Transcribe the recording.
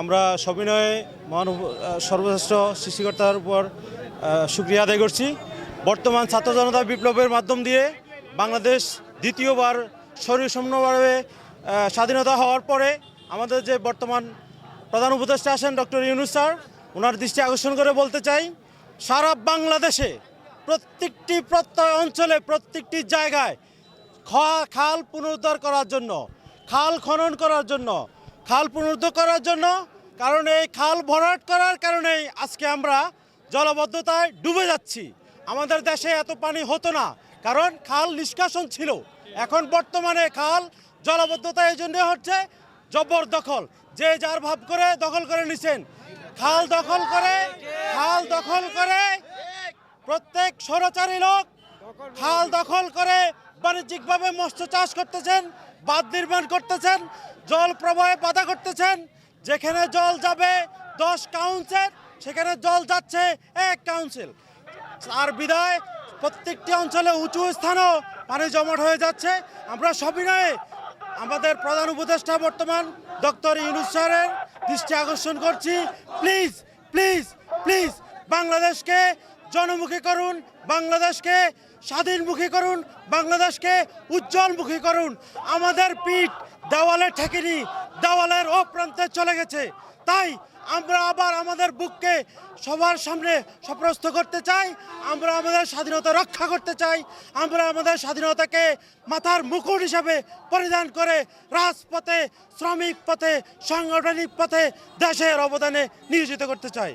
আমরা সবিনয়ে মহান সর্বশ্রেষ্ঠ সৃষ্টিকর্তার উপর সুক্রিয়া আদায় করছি। বর্তমান ছাত্র জনতা বিপ্লবের মাধ্যম দিয়ে বাংলাদেশ দ্বিতীয়বার স্বৈরসম্পূর্ণভাবে আহ, স্বাধীনতা হওয়ার পরে আমাদের যে বর্তমান প্রধান উপদেষ্টা আসেন ডক্টর ইউনুস স্যার ওনার দৃষ্টি আকর্ষণ করে বলতে চাই সারা বাংলাদেশে প্রত্যেকটি প্রত্যয় অঞ্চলে প্রত্যেকটি জায়গায় খাল পুনরুদ্ধার করার জন্য খাল খনন করার জন্য খাল পুনরুদ্ধার করার জন্য, কারণ এই খাল ভরাট করার কারণেই আজকে আমরা জলবদ্ধতায় ডুবে যাচ্ছি। আমাদের দেশে এত পানি হতো না, কারণ খাল নিষ্কাশন ছিল। এখন বর্তমানে খাল জলবদ্ধতা এই জন্য হচ্ছে জবরদখল যে যার ভাব করে দখল করে নিছেন। খাল দখল করে, খাল দখল করে প্রত্যেক সরচারী লোক খাল দখল করে বাণিজ্যিকভাবে মৎস্য চাষ করতেছেন, বাঁধ নির্মাণ করতেছেন, জল প্রবাহে বাধা করতেছেন। যেখানে জল যাবে দশ কাউন্সিল, সেখানে জল যাচ্ছে এক কাউন্সিল। আর বিদায় প্রত্যেকটি অঞ্চলে উঁচু স্থানও পানি জমাট হয়ে যাচ্ছে। আমরা সবিনয়ে আমাদের প্রধান উপদেষ্টা বর্তমান ডক্টর ইউনুস স্যারের দৃষ্টি আকর্ষণ করছি। প্লিজ প্লিজ প্লিজ, বাংলাদেশকে জনমুখী করুন বাংলাদেশকে, স্বাধীনমুখী করুন বাংলাদেশকে, উজ্জ্বলমুখী করুন। আমাদের পিঠ দেওয়ালে ঠেকেনি, দেওয়ালের ও প্রান্তে চলে গেছে। তাই আমরা আবার আমাদের বুককে সবার সামনে সপ্রস্ত করতে চাই, আমরা আমাদের স্বাধীনতা রক্ষা করতে চাই, আমরা আমাদের স্বাধীনতাকে মাথার মুকুট হিসাবে পরিধান করে রাজপথে, শ্রমিক পথে, সাংগঠনিক পথে দেশের অবদানে নিয়োজিত করতে চাই।